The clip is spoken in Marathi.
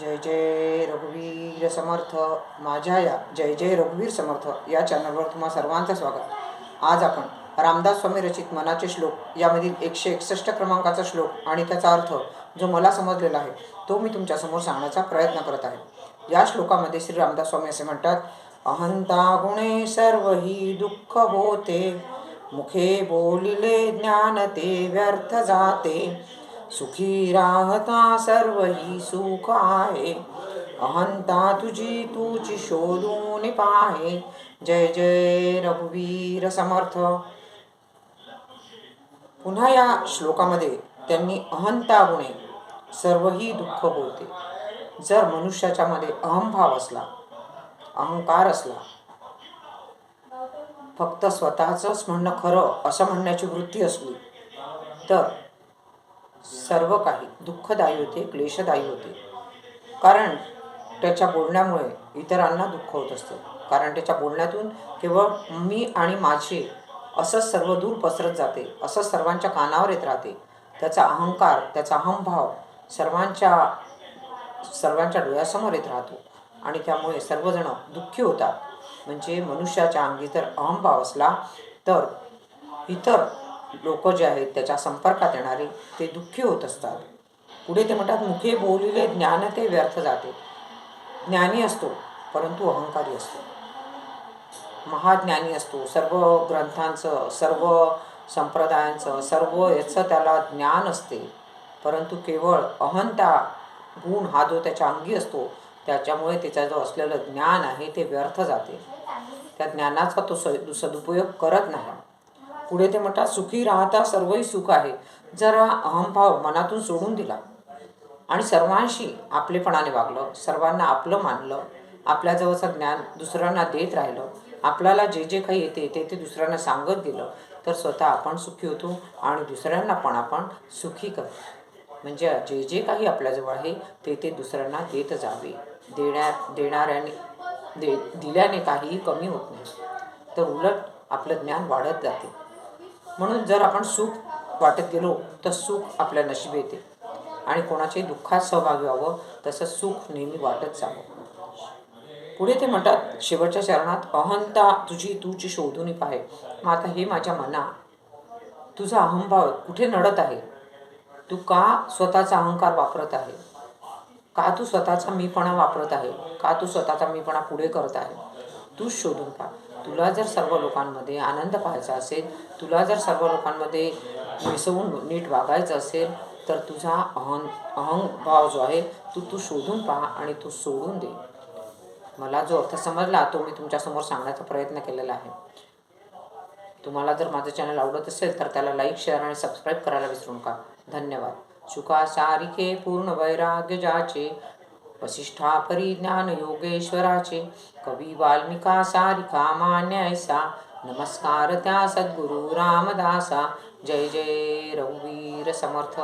जय जय रघुवीर समर्थ माझ्या या जय जय रघुवीर समर्थ या चॅनलवर तुम्हा सर्वांचं स्वागत. आज आपण रामदास स्वामी रचित मनाचे श्लोक यामधील एकशे एकसष्ट क्रमांकाचा श्लोक आणि त्याचा अर्थ जो मला समजलेला आहे तो मी तुमच्यासमोर सांगण्याचा प्रयत्न करत आहे. या श्लोकामध्ये श्री रामदास स्वामी असे म्हणतात अहंता गुणे सर्व ही दुःख होते मुखे बोलिले ज्ञान ते व्यर्थ जाते सुखी राहता सर्व ही सुख आहे. अहंता तुझी तुझी शोधून पाहे. जय जय रघुवीर समर्थ. पुन्हा या श्लोकामध्ये त्यांनी अहंता गुणे सर्वही दुःख होते जर मनुष्याच्या मध्ये अहंभाव असला अहंकार असला फक्त स्वतःचंच म्हणणं खरं असं म्हणण्याची वृत्ती असली तर सर्व काही दुःखदायी होते क्लेशदायी होते. कारण त्याच्या बोलण्यामुळे इतरांना दुःख होत असतं. कारण त्याच्या बोलण्यातून केवळ मी आणि माझे असंच सर्व दूर पसरत जाते असंच सर्वांच्या कानावर येत राहते. त्याचा अहंकार त्याचा अहंभाव सर्वांच्या सर्वांच्या डोळ्यासमोर येत राहतो. आणि त्यामुळे सर्वजण दुःखी होतात. म्हणजे मनुष्याच्या अंगी जर अहंभाव असला तर इतर लोक जे आहेत त्याच्या संपर्कात येणारे ते दुःखी होत असतात. पुढे ते म्हणतात मुखे बोलिले ज्ञान ते व्यर्थ जाते. ज्ञानी असतो परंतु अहंकारी असतो. महाज्ञानी असतो. सर्व ग्रंथांचं सर्व संप्रदायांचं सर्व याचं त्याला ज्ञान असते. परंतु केवळ अहंता गुण हा जो त्याच्या अंगी असतो त्याच्यामुळे त्याचा जो असलेलं ज्ञान आहे ते व्यर्थ जाते. त्या ज्ञानाचा तो स सदुपयोग करत नाही. पुढे ते म्हणतात सुखी राहता सर्वही सुख आहे. जर अहमभाव मनातून सोडून दिला. आणि सर्वांशी आपलेपणाने वागलं सर्वांना आपलं मानलं आपल्याजवळचं ज्ञान दुसऱ्यांना देत राहिलं आपल्याला जे जे काही येते ते ते दुसऱ्यांना सांगत दिलं तर स्वतः आपण सुखी होतो आणि दुसऱ्यांना पण आपण सुखी करतो म्हणजे जे जे काही आपल्याजवळ आहे ते ते दुसऱ्यांना देत जावे. देण्या देणाऱ्याने दे दिल्याने काहीही कमी होत नाही. तर उलट आपलं ज्ञान वाढत जाते. म्हणून जर आपण सुख वाटत गेलो तर सुख आपल्या नशीब येते. आणि कोणाच्याही दुःखात सहभागी व्हावं तसं सुख नेहमी वाटत जावं. पुढे ते म्हणतात शेवटच्या चरणात अहंता तुझी तुझी शोधून पाहे मग आता हे माझ्या मना. तुझा अहंभाव कुठे नडत आहे? तू का स्वतःचा अहंकार वापरत आहे? का तू स्वतःचा मीपणा वापरत आहे? का तू स्वतःचा मीपणा पुढे करत आहे? तू शोधून पहा तुला जर सर्व लोकांमध्ये आनंद पाहायचा असेल तुला जर सर्व लोकांमध्ये मिसळून नीट वागायचं असेल तर तुझा अहं अहंभाव जो आहे तो तू शोधून पहा आणि तू सोडून दे. मला जो अर्थ समजला तो मी तुमच्यासमोर सांगण्याचा प्रयत्न केलेला आहे. तुम्हाला जर माझं चॅनल आवडत असेल तर त्याला लाईक शेअर आणि सबस्क्राईब करायला विसरू नका. धन्यवाद. शुका सारिके पूर्ण वैराग्य जाचे. वसिष्ठा परिज्ञान योगेश्वराचे कवी वाल्मिका सारिका मान्य ऐसा नमस्कार त्या सद्गुरु रामदासा। जय जय रघुवीर समर्थ।